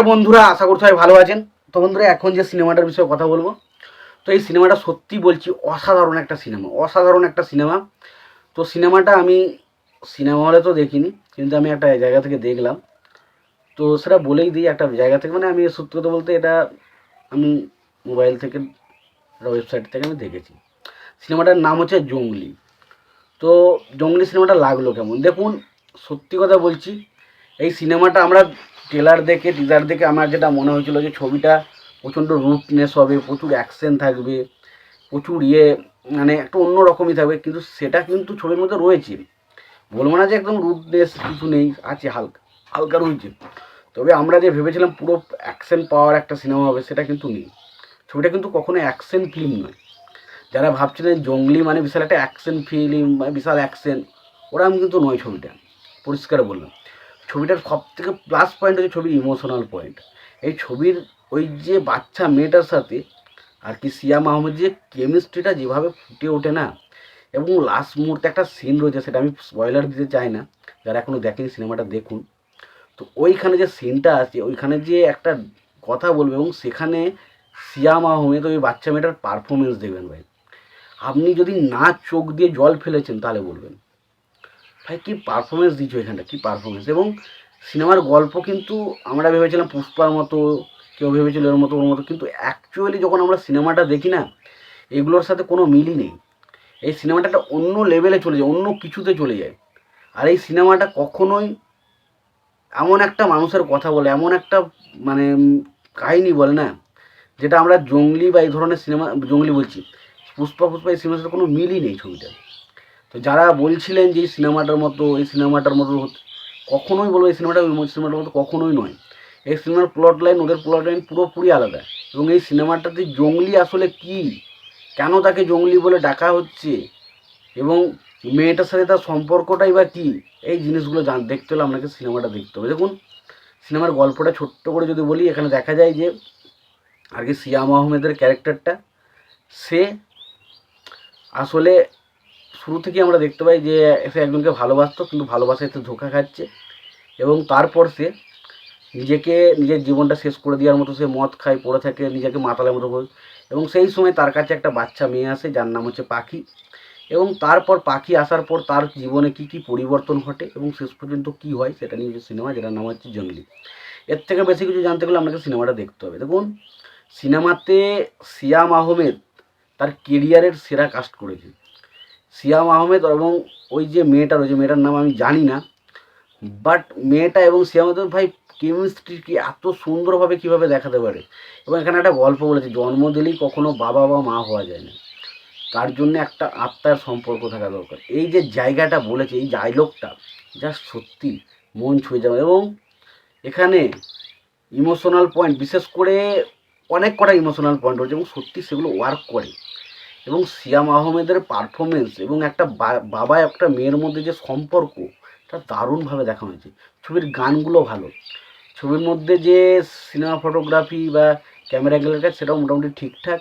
নমস্কার বন্ধুরা, আশা করছি সবাই ভালো আছেন। তো বন্ধুরা, এখন যে সিনেমাটার বিষয়ে কথা বলব, তো এই সিনেমাটা সত্যি বলছি অসাধারণ একটা সিনেমা, অসাধারণ একটা সিনেমা। তো সিনেমাটা আমি সিনেমা হলে তো দেখিনি, কিন্তু আমি একটা জায়গা থেকে দেখলাম। তো সেটা বলেই দিই, একটা জায়গা থেকে মানে আমি সত্যি কথা বলতে এটা আমি মোবাইল থেকে, একটা ওয়েবসাইট থেকে আমি দেখেছি। সিনেমাটার নাম হচ্ছে জঙ্গলি। তো জঙ্গলি সিনেমাটা লাগল কেমন? দেখুন, সত্যি কথা বলছি, এই সিনেমাটা আমরা ট্রেলার দেখে টিজার দেখে আমার যেটা মনে হয়েছিল যে ছবিটা প্রচণ্ড রুটনেস হবে, প্রচুর অ্যাকশন থাকবে, প্রচুর ইয়ে মানে একটা অন্য রকমই থাকবে, কিন্তু সেটা কিন্তু ছবির মধ্যে রয়েছে। বলব না যে একদম রুটনেস কিছু নেই, আছে হালকা হালকা রয়েছে। তবে আমরা যে ভেবেছিলাম পুরো অ্যাকশন পাওয়ার একটা সিনেমা হবে, সেটা কিন্তু নেই। ছবিটা কিন্তু কখনো অ্যাকশন ফিল্ম নয়। যারা ভাবছিলেন জঙ্গলি মানে বিশাল একটা অ্যাকশন ফিল্ম মানে বিশাল অ্যাকশন ওরকম কিন্তু নয় ছবিটা। পরিষ্কার বললাম। ছবিটার সব থেকে প্লাস পয়েন্ট হচ্ছে ছবির ইমোশনাল পয়েন্ট এই ছবির ওই যে বাচ্চা মেয়েটার সাথে আর কি সিয়াম আহমেদ যে কেমিস্ট্রিটা যেভাবে ফুটে ওঠে না, এবং লাস্ট মুহূর্তে একটা সিন রয়েছে সেটা আমি স্পয়লার দিতে চাই না, যারা এখনও দেখেনি সিনেমাটা দেখুন। তো ওইখানে যে সিনটা আছে, ওইখানে যে একটা কথা বলবে এবং সেখানে সিয়াম আহমেদ ওই বাচ্চা মেয়েটার পারফরমেন্স দেখবেন ভাই। আপনি যদি না চোখ দিয়ে জল ফেলেছেন তাহলে বলবেন। ভাই কী পারফরমেন্স দিচ্ছ এখানটা? কী পারফরমেন্স এবং সিনেমার গল্প কিন্তু আমরা ভেবেছিলাম পুষ্পার মতো, কেউ ভেবেছিল ওর মতো ওর মতো, কিন্তু অ্যাকচুয়ালি যখন আমরা সিনেমাটা দেখি না, এগুলোর সাথে কোনো মিলই নেই। এই সিনেমাটা একটা অন্য লেভেলে চলে যায়, অন্য কিছুতে চলে যায়। আর এই সিনেমাটা কখনোই এমন একটা মানুষের কথা বলে, এমন একটা মানে কাহিনী বলে না, যেটা আমরা জঙ্গলি বা এই ধরনের সিনেমা, জঙ্গলি বলছি। পুষ্পা পুষ্পা এই সিনেমার সাথে কোনো মিলই নেই ছবিটা। তো যারা বলছিলেন যে এই সিনেমাটার মতো, এই সিনেমাটার মতো কখনোই বলব এই সিনেমাটা, ওই সিনেমাটার মতো কখনোই নয়। এই সিনেমার প্লট লাইন ওদের প্লট লাইন পুরোপুরি আলাদা। এবং এই সিনেমাটাতে জঙ্গলি আসলে কি? কেন তাকে জঙ্গলি বলে ডাকা হচ্ছে? এবং মেয়েটার সাথে তার সম্পর্কটাই বা কী? এই জিনিসগুলো জান, দেখতে হলে আপনাকে সিনেমাটা দেখতে হবে। দেখুন, সিনেমার গল্পটা ছোট্ট করে যদি বলি, এখানে দেখা যায় যে আর কি সিয়াম আহমেদের ক্যারেক্টারটা সে আসলে শুরু থেকে আমরা দেখতে পাই যে সে একজনকে ভালোবাসতো, কিন্তু ভালোবাসায় সে ধোকা খাচ্ছে এবং তারপর সে নিজেকে নিজের জীবনটা শেষ করে দেওয়ার মতো সে মদ খায়, পড়ে থাকে, নিজেকে মাতালের মতো করে। এবং সেই সময় তার কাছে একটা বাচ্চা মেয়ে আসে, যার নাম হচ্ছে পাখি। এবং তারপর পাখি আসার পর তার জীবনে কি কি পরিবর্তন ঘটে এবং শেষ পর্যন্ত কি হয় সেটা নিয়ে সিনেমা, যেটার নাম হচ্ছে জঙ্গলি। এর থেকে বেশি কিছু জানতে গেলে আপনাকে সিনেমাটা দেখতে হবে। দেখুন, সিনেমাতে সিয়াম আহমেদ তার কেরিয়ারের সেরা কাস্ট করেছে। সিয়াম আহমেদ এবং ওই যে মেয়েটার, ওই যে মেয়েটার নাম আমি জানি না বাট মেয়েটা এবং সিয়াম আহমেদ ভাই কেমিস্ট্রি কি এত সুন্দরভাবে কীভাবে দেখাতে পারে? এবং এখানে একটা গল্প বলেছে, জন্ম দিলেই কখনো বাবা বা মা হওয়া যায় না। তার জন্য একটা আত্মার সম্পর্ক থাকা দরকার। এই যে জায়গাটা বলেছে, এই ডায়লগটা যা সত্যি মন ছুঁয়ে যাবে। এবং এখানে ইমোশনাল পয়েন্ট বিশেষ করে অনেক কটা ইমোশনাল পয়েন্ট রয়েছে এবং সত্যি সেগুলো ওয়ার্ক করে। এবং সিয়াম আহমেদের পারফরমেন্স এবং একটা বাবা একটা মেয়ের মধ্যে যে সম্পর্ক তা দারুণভাবে দেখানো হয়েছে। ছবির গানগুলো ভালো। ছবির মধ্যে যে সিনেমা ফটোগ্রাফি বা ক্যামেরা অ্যাঙ্গেলের কাজ, সেটাও মোটামুটি ঠিকঠাক।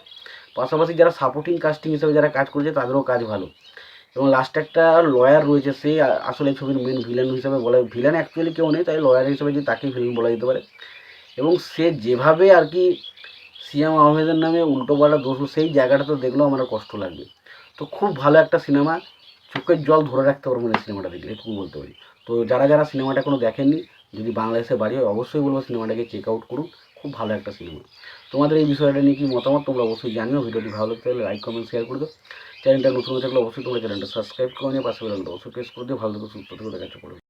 পাশাপাশি যারা সাপোর্টিং কাস্টিং হিসেবে যারা কাজ করেছে, তাদেরও কাজ ভালো। এবং লাস্টে একটা লয়ার রয়েছে, সে আসলে ছবির মেন ভিলেন হিসেবে বলা ভিলেন অ্যাকচুয়ালি কেউ নেই, তাই লয়ার হিসেবে যে তাকেই ভিলেন বলা যেতে পারে। এবং সে যেভাবে আর কি সিয়াম আহমেদের নামে উল্টো পাল্টা দোষ সেই জায়গাটা তো দেখলেও আমার কষ্ট লাগবে। তো খুব ভালো একটা সিনেমা, চোখের জল ধরে রাখতে পারব না সিনেমাটা দেখলে, এটুকু বলতে পারি। তো যারা যারা সিনেমাটা কোনো দেখেননি, যদি বাংলাদেশে বাড়ি হয়, অবশ্যই বলব সিনেমাটাকে চেক আউট করুন, খুব ভালো একটা সিনেমা। তোমাদের এই বিষয়টা নিয়ে কি মতামত তোমরা অবশ্যই জানিও, ভিডিওটি ভালো লাগতে হলে লাইক কমেন্ট শেয়ার করে দাও। চ্যানেলটা নতুন থাকলে অবশ্যই তোমরা চ্যানেলটা সাবস্ক্রাইব করে নিয়ে পাশে বেলানটা অবশ্যই প্রেস করে দিও। ভালো থেকে, সুস্থ থেকে দেখাচ্ছে